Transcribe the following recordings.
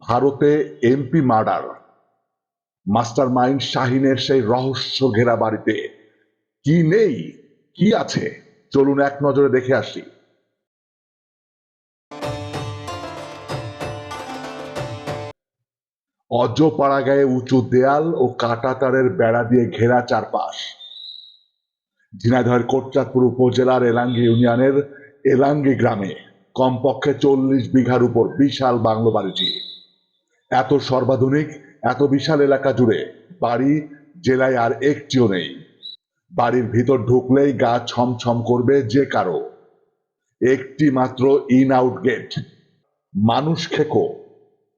ভারতে MP murder. Master mind শাহিনের সেই রহস্য ঘেরা বাড়িতে। কি নেই? কি আছে? চলুন এক নজরে দেখে আসি। অজপাড়া গায়ে উঁচু দেয়াল ও কাঁটাতারের বেড়া দিয়ে ঘেরা চারপাশ। ঝিনাইদহের কোটচাঁদপুর উপজেলার এলাঙ্গি ইউনিয়নের এলাঙ্গি গ্রামে। কমপক্ষে চল্লিশ বিঘার উপর বিশাল বাংলো বাড়িটি। এত সর্বাধুনিক, এত বিশাল এলাকা জুড়ে বাড়ি, জেলায় আর একটিও নেই। বাড়ির ভিতর ঢুকলেই গা ছমছম করবে যে কারও। একটি মাত্র ইন আউট গেট। মানুষ খেকো।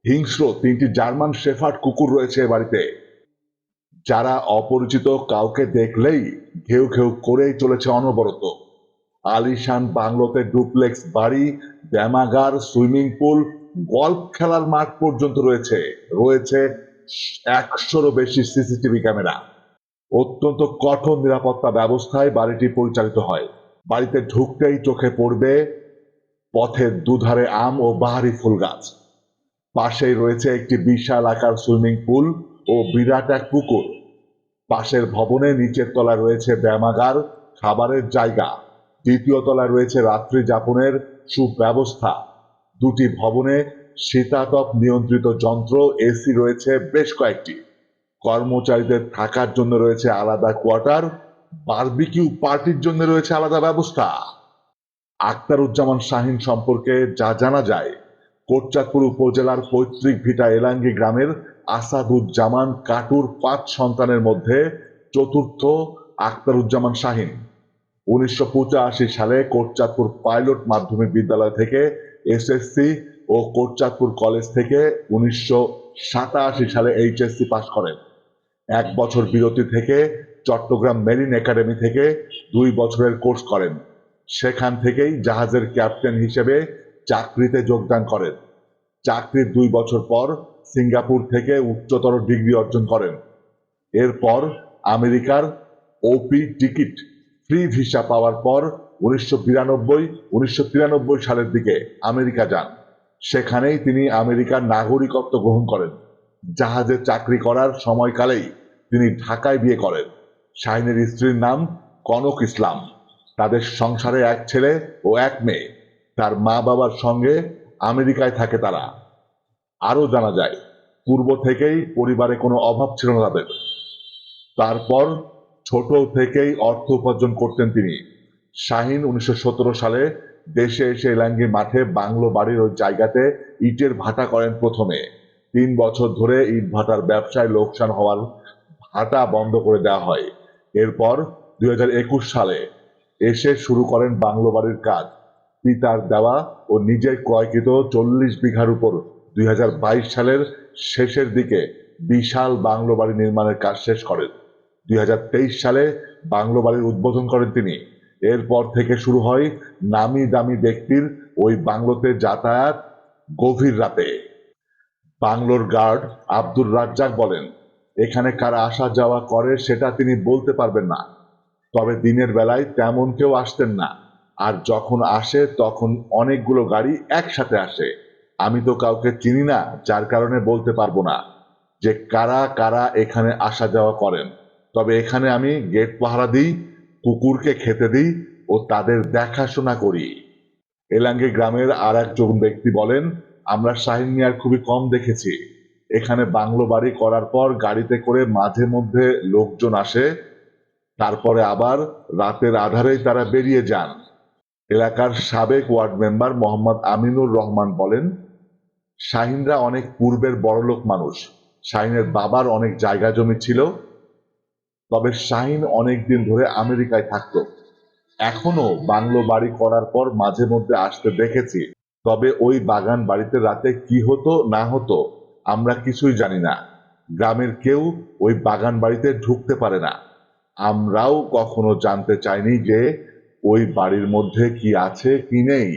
হিংস্র তিনটি জার্মান শেফার্ড কুকুর রয়েছে এ বাড়িতে। যারা অপরিচিত কাউকে দেখলেই ঘেউ ঘেউ করেই চলেছে অনবরত। আলিশান বাংলোতে ডুপ্লেক্স বাড়ি ব্যায়ামাগার সুইমিং পুল, গল্ফ খেলার মাঠ পর্যন্ত রয়েছে। রয়েছে একশোরও বেশি সিসিটিভি ক্যামেরা। অত্যন্ত কঠোর নিরাপত্তা ব্যবস্থায় বাড়িটি পরিচালিত হয়। বাড়িতে ঢুকতেই চোখে পড়বে পথের দুধারে আম ও বাহারি ফুল গাছ পাশেই রয়েছে একটি বিশাল আকার সুইমিং পুল ও বিরাট এক পুকুর। পাশের ভবনে নিচের তলায় রয়েছে ব্যায়ামাগার খাবারের জায়গা। দ্বিতীয় তলায় রয়েছে রাত্রি যাপনের সুব্যবস্থা। দুটি ভবনে শীতাতপ নিয়ন্ত্রিত যন্ত্র, এসি রয়েছে বেশ কয়েকটি। কর্মচারীদের থাকার জন্য রয়েছে আলাদা কোয়ার্টার, বারবিকিউ পার্টির জন্য রয়েছে আলাদা ব্যবস্থা। আক্তারুজ্জামান শাহিন সম্পর্কে যা জানা যায়, কোটচাঁদপুর উপজেলার পৈতৃক ভিটা এলাঙ্গি গ্রামের আসাদুজ্জামান কাটুর পাঁচ সন্তানের মধ্যে চতুর্থ আক্তারুজ্জামান শাহিন। উনিশশো সালে কোটচাঁদপুর পাইলট মাধ্যমিক বিদ্যালয় থেকে এসএসসি ও কোটচাঁদপুর কলেজ থেকে উনিশশো সাতাশি সালে এইচএসসি পাশ করেন। এক বছর বিরতি থেকে চট্টগ্রাম মেরিন একাডেমি থেকে দুই বছরের কোর্স করেন। সেখান থেকেই জাহাজের ক্যাপ্টেন হিসেবে চাকরিতে যোগদান করেন। চাকরির দুই বছর পর সিঙ্গাপুর থেকে উচ্চতর ডিগ্রি অর্জন করেন। এরপর আমেরিকার ওপি টিকিট ফ্রি ভিসা পাওয়ার পর উনিশশো বিরানব্বই, উনিশশো তিরানব্বই সালের দিকে আমেরিকা যান। সেখানেই তিনি আমেরিকার নাগরিকত্ব গ্রহণ করেন। জাহাজে চাকরি করার সময়কালেই তিনি ঢাকায় বিয়ে করেন। শাহিনের স্ত্রীর নাম কনক ইসলাম। তাদের সংসারে এক ছেলে ও এক মেয়ে। তার মা বাবার সঙ্গে আমেরিকায় থাকে তারা। আরও জানা যায়, পূর্ব থেকেই পরিবারে কোনো অভাব ছিল না তাদের। তারপর ছোট থেকেই অর্থ উপার্জন করতেন তিনি। শাহিন উনিশশো সতেরো সালে দেশে এসে এলাঙ্গি মাঠে বাংলো বাড়ির ওই জায়গাতে ইটের ভাটা করেন প্রথমে। তিন বছর ধরে ইট ভাটার ব্যবসায় লোকসান হওয়ার ভাটা বন্ধ করে দেওয়া হয়। এরপর দুই হাজার একুশ সালে এসে শুরু করেন বাংলো বাড়ির কাজ। পিতার দেওয়া ও নিজের ক্রয়কৃত চল্লিশ বিঘার উপর দুই হাজার বাইশ সালের শেষের দিকে বিশাল বাংলো বাড়ি নির্মাণের কাজ শেষ করেন। দুই হাজার তেইশ সালে বাংলো বাড়ির উদ্বোধন করেন তিনি। এরপর থেকে শুরু হয় নামি দামি ব্যক্তির ওই বাংলোতে যাতায়াত গভীর রাতে। বাংলোর গার্ড আব্দুর রাজ্জাক বলেন, এখানে কারা আসা যাওয়া করে সেটা তিনি বলতে পারবেন না। তবে দিনের বেলায় তেমন কেউ আসতেন না। আর যখন আসে তখন অনেকগুলো গাড়ি একসাথে আসে। আমি তো কাউকে চিনি না, যার কারণে বলতে পারব না যে কারা কারা এখানে আসা যাওয়া করেন। তবে এখানে আমি গেট পাহারা দিই, কুকুরকে খেতে দিই ও তাদের দেখাশোনা করি। এলাঙ্গে গ্রামের আর একজন ব্যক্তি বলেন, আমরা শাহিন মিয়ার খুবই কম দেখেছি। এখানে বাংলো বাড়ি করার পর গাড়িতে করে মাঝে মধ্যে লোকজন আসে, তারপরে আবার রাতের আধারেই তারা বেরিয়ে যান। এলাকার সাবেক ওয়ার্ড মেম্বার মোহাম্মদ আমিনুর রহমান বলেন, শাহিনরা অনেক পূর্বের বড়লোক মানুষ। শাহিনের বাবার অনেক জায়গা জমি ছিল। তবে শাহিন অনেক দিন ধরে আমেরিকায় থাকতো। এখনও বাংলো বাড়ি করার পর মাঝে মধ্যে আসতে দেখেছি, তবে ওই বাগান বাড়িতে রাতে কি হতো, না হতো, আমরা কিছুই জানি না। গ্রামের কেউ ওই বাগান বাড়িতে ঢুকতে পারে না। আমরাও কখনো জানতে চাইনি যে ওই বাড়ির মধ্যে কি আছে, কি নেই।